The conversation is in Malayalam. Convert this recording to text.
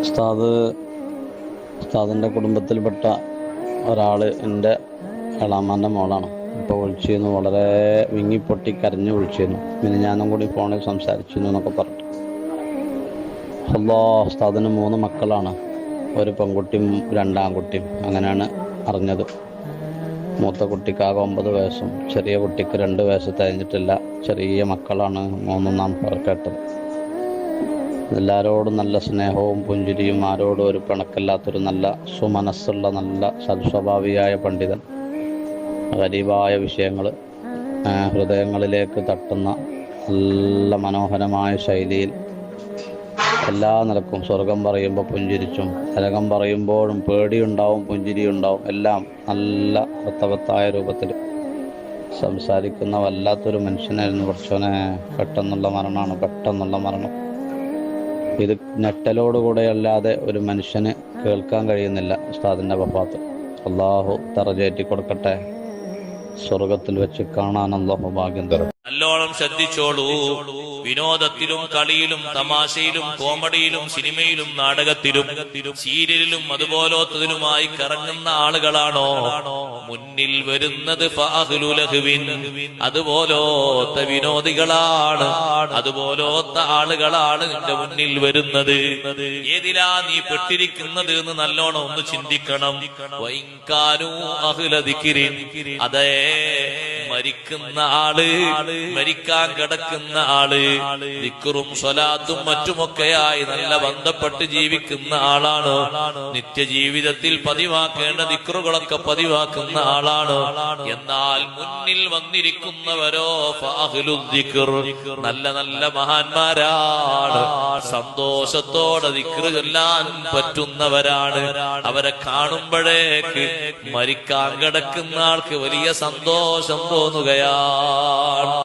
ഉസ്താദ് ഉസ്താദിന്റെ കുടുംബത്തിൽപ്പെട്ട ഒരാൾ എന്റെ എളാമാന്റെ മോളാണ്. ഇപ്പോൾ വിളിച്ചിരുന്നു വളരെ വിങ്ങിപ്പൊട്ടി കരഞ്ഞു വിളിച്ചിരുന്നു. പിന്നെ ഞാനും കൂടി ഫോണിൽ സംസാരിച്ചിരുന്നു എന്നൊക്കെ പറഞ്ഞു. അല്ലോ ഉസ്താദിന് മൂന്ന് മക്കളാണ്. ഒരു പെൺകുട്ടിയും രണ്ടാൺകുട്ടിയും അങ്ങനെയാണ് അറിഞ്ഞത്. മൂത്ത കുട്ടിക്ക് ആകെ ഒമ്പത് വയസ്സും ചെറിയ കുട്ടിക്ക് രണ്ട് വയസ്സ് തികഞ്ഞിട്ടില്ല. ചെറിയ മക്കളാണ് മൂന്നും നാം കേട്ടത്. എല്ലാവരോടും നല്ല സ്നേഹവും പുഞ്ചിരിയും ആരോടും ഒരു പിണക്കില്ലാത്തൊരു നല്ല സുമനസ്സുള്ള നല്ല സൽസ്വഭാവിയായ പണ്ഡിതൻ. ഗരീബായ വിഷയങ്ങൾ ഹൃദയങ്ങളിലേക്ക് തട്ടുന്ന നല്ല മനോഹരമായ ശൈലിയിൽ എല്ലാ നിലക്കും സ്വർഗം പറയുമ്പോൾ പുഞ്ചിരിച്ചും നരകം പറയുമ്പോഴും പേടിയുണ്ടാവും പുഞ്ചിരിയുണ്ടാവും. എല്ലാം നല്ല അർത്ഥവത്തായ രൂപത്തിൽ സംസാരിക്കുന്ന വല്ലാത്തൊരു മനുഷ്യനായിരുന്നു കുറച്ചോനെ. പെട്ടെന്നുള്ള മരണമാണ് പെട്ടെന്നുള്ള മരണം. ഇത് ഞെട്ടലോടുകൂടെ അല്ലാതെ ഒരു മനുഷ്യന് കേൾക്കാൻ കഴിയുന്നില്ല ഉസ്താദിന്റെ വഫാത്ത്. അള്ളാഹു തറചേറ്റി കൊടുക്കട്ടെ. സ്വർഗത്തിൽ വെച്ച് കാണാൻ അള്ളാഹു ഭാഗ്യം തരും. നല്ലോണം ശ്രദ്ധിച്ചോളൂ. വിനോദത്തിലും കളിയിലും തമാശയിലും കോമഡിയിലും സിനിമയിലും നാടകത്തിലും സീരിയലിലും അതുപോലത്തതിലുമായി കറങ്ങുന്ന ആളുകളാണോ? മുന്നിൽ വരുന്നത് അതുപോലത്തെ വിനോദികളാണ്. അതുപോലോത്ത ആളുകളാണ് നിന്റെ മുന്നിൽ വരുന്നത്. ഏതിലാ നീ പെട്ടിരിക്കുന്നത് എന്ന് നല്ലോണം ഒന്ന് ചിന്തിക്കണം. വൈകാനു അഹ്ല ദിക്രിൻ. അതേ മരിക്കുന്ന ആൾ മരിക്കാൻ കിടക്കുന്ന ആൾ ദിക്റും സ്വലാത്തും മറ്റുമൊക്കെയായി നല്ല ബന്ധപ്പെട്ട് ജീവിക്കുന്ന ആളാണ്? നിത്യജീവിതത്തിൽ പതിവാക്കേണ്ട ദിക്റുകളൊക്കെ പതിവാക്കുന്ന ആളാണ്? എന്നാൽ മുന്നിൽ വന്നിരിക്കുന്നവരോ നല്ല നല്ല മഹാന്മാരാണ്. സന്തോഷത്തോടെ ദിക്റ് ചൊല്ലാൻ പറ്റുന്നവരാണ്. അവരെ കാണുമ്പോഴേക്ക് മരിക്കാൻ കിടക്കുന്ന ആൾക്ക് വലിയ സന്തോഷം തോന്നുകയാണ്